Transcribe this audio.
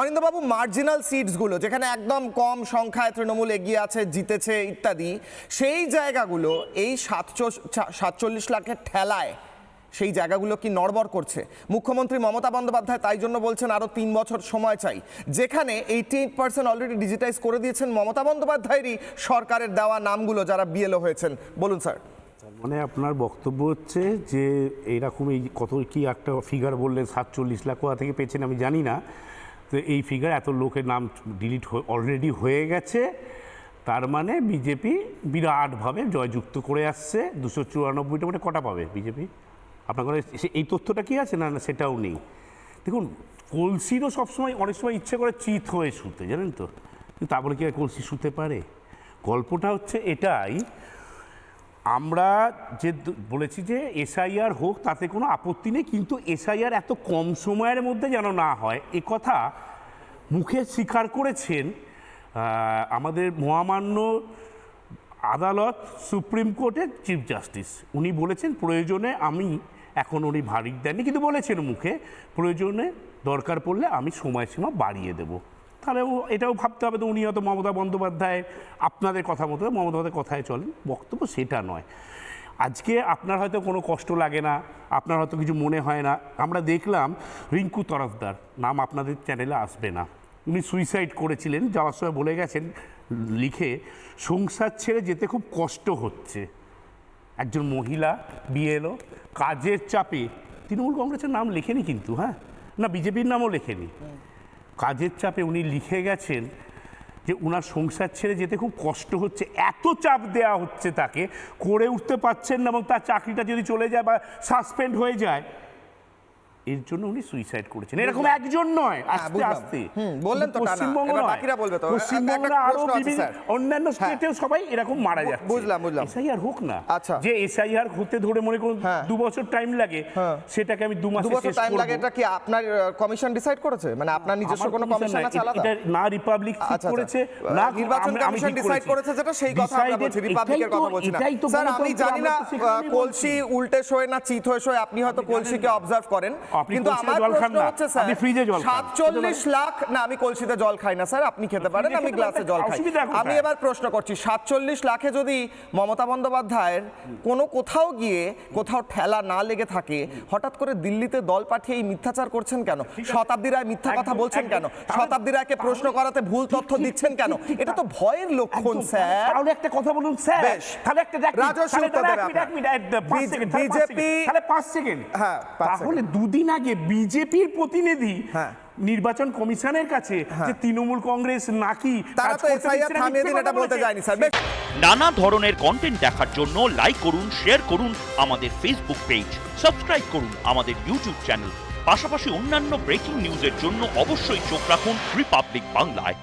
অনিন্দবাবু marginal সিটসগুলো যেখানে একদম কম সংখ্যায় তৃণমূল এগিয়ে আছে, জিতেছে ইত্যাদি, সেই জায়গাগুলো, এই সাতচল্লিশ লাখের ঠেলায়, সেই জায়গাগুলো কি নড়বড় করছে? মুখ্যমন্ত্রী মমতা বন্দ্যোপাধ্যায় তাই জন্য বলছেন আরও তিন বছর সময় চাই। যেখানে eighty eight percent already digitize করে দিয়েছেন মমতা বন্দ্যোপাধ্যায়েরই সরকারের দেওয়া নামগুলো যারা বিএলও হয়েছেন। বলুন, স্যার। মানে আপনার বক্তব্য হচ্ছে যে, এইরকম এই কত কি একটা ফিগার বললেন, সাতচল্লিশ লাখ কোথা থেকে পেয়েছেন আমি জানি না। তো এই ফিগার এত লোকের নাম ডিলিট অলরেডি হয়ে গেছে। তার মানে বিজেপি বিরাটভাবে জয়যুক্ত করে আসছে। দুশো চুরানব্বইটা মানে কটা পাবে বিজেপি আপনার এই তথ্যটা কি আছে না না সেটাও নেই। দেখুন, কলসিরও সবসময়, অনেক সময় ইচ্ছে করে চিত হয়ে শুতে, জানেন তো? তা বলে কি কলসি শুতে পারে? গল্পটা হচ্ছে এটাই আমরা যে বলেছি যে এসআইআর হোক, তাতে কোনো আপত্তি নেই, কিন্তু এসআইআর এত কম সময়ের মধ্যে যেন না হয়, এ কথা মুখে স্বীকার করেছেন আমাদের মহামান্য আদালত, সুপ্রিম কোর্টের চিফ জাস্টিস। উনি বলেছেন, প্রয়োজনে আমি এখন উনি ভারিক দেননি, কিন্তু বলেছেন মুখে, প্রয়োজনে দরকার পড়লে আমি সময়সীমা বাড়িয়ে দেব। তাহলে এটাও ভাবতে হবে তো উনি হয়তো মমতা বন্দ্যোপাধ্যায় আপনাদের কথা মতো, মমতা কথায় চলেন। বক্তব্য সেটা নয়। আজকে আপনার হয়তো কোনো কষ্ট লাগে না, আপনার হয়তো কিছু মনে হয় না। আমরা দেখলাম রিঙ্কু তরফদার, নাম আপনাদের চ্যানেলে আসবে না। উনি সুইসাইড করেছিলেন, যাওয়ার সময় বলে গেছেন, লিখে, সংসার ছেড়ে যেতে খুব কষ্ট হচ্ছে। একজন মহিলা বিএলও কাজের চাপে। তৃণমূল কংগ্রেসের নাম লেখেনি কিন্তু হ্যাঁ? না, বিজেপির নামও লেখেনি। কাজের চাপে উনি লিখে গেছেন যে ওনার সংসার ছেড়ে যেতে খুব কষ্ট হচ্ছে, এত চাপ দেওয়া হচ্ছে তাকে, করে উঠতে পারছেন না এবং তার চাকরিটা যদি চলে যায় বা সাসপেন্ড হয়ে যায় এর জন্য উনি সুইসাইড করেছেন। এরকম একজন নয় আস্তে আস্তে। বললেন তো পশ্চিমবঙ্গ বাকিরা বলবে তো। আরও বিভিন্ন অন্যান্য হ্যাঁ। স্টেটেও সবাই এরকম মারা যাচ্ছে। বুঝলাম, বুঝলাম। এসআইআর হোক না আচ্ছা। যে এসআইআর হতে ধরে মনে করুন হ্যাঁ। দু বছর টাইম লাগে হ্যাঁ। সেটাকে আমি দু দু বছর টাইম লাগে এটা কি আপনার কমিশন ডিসাইড করেছে? মানে আপনার নিজস্ব কোনো কমিশন আছে আলাদা? এটা না রিপাবলিক ঠিক আচ্ছা, আচ্ছা। করেছে না নির্বাচন কমিশন ডিসাইড করেছে। যেটা সেই কথা আমরা বলছি রিপাবলিকের কথা বলছি না। স্যার আমি জানি না কলসি উল্টে শোয় না চিত হয়ে শোয় আপনি হয়তো কলসিকে অবজার্ভ করেন। আপনি কিন্তু আমার প্রশ্ন হচ্ছে স্যার আপনি ফ্রিজে জল খান। সাতচল্লিশ লাখ না আমি কলসিতে জল খাই না স্যার আপনি খেতে পারেন আমি গ্লাসে জল খাই। আমি এবার প্রশ্ন করছি সাতচল্লিশ লাখে যদি মমতা বন্দ্যোপাধ্যায়ের কোনো কোথাও গিয়ে কোথাও ঠেলা না লেগে থাকে হঠাৎ করে দিল্লিতে দল পাঠিয়ে এই মিথ্যাচার করছেন কেন? শতাব্দী রায় মিথ্যা কথা বলছেন কেন? শতাব্দী রায়কে প্রশ্ন করাতে ভুল তথ্য দিচ্ছেন কেন? এটা তো ভয়ের লক্ষণ স্যার। তাহলে একটা কথা বলুন স্যার। তাহলে একটা রাজস্ব বিজেপি তাহলে সেকেন্ড। হ্যাঁ, তাহলে দুদিন আগে বিজেপির প্রতিনিধি হ্যাঁ। নির্বাচন কমিশনের কাছে যে তৃণমূল কংগ্রেস নাকি তারা তো না, থামিয়ে দিন এটা বলতে যায়নি স্যার। নানা ধরনের কন্টেন্ট দেখার জন্য লাইক করুন শেয়ার করুন আমাদের ফেসবুক পেজ সাবস্ক্রাইব করুন আমাদের ইউটিউব চ্যানেল পাশাপাশি অন্যান্য ব্রেকিং নিউজের জন্য অবশ্যই চোখ রাখুন রিপাবলিক বাংলায়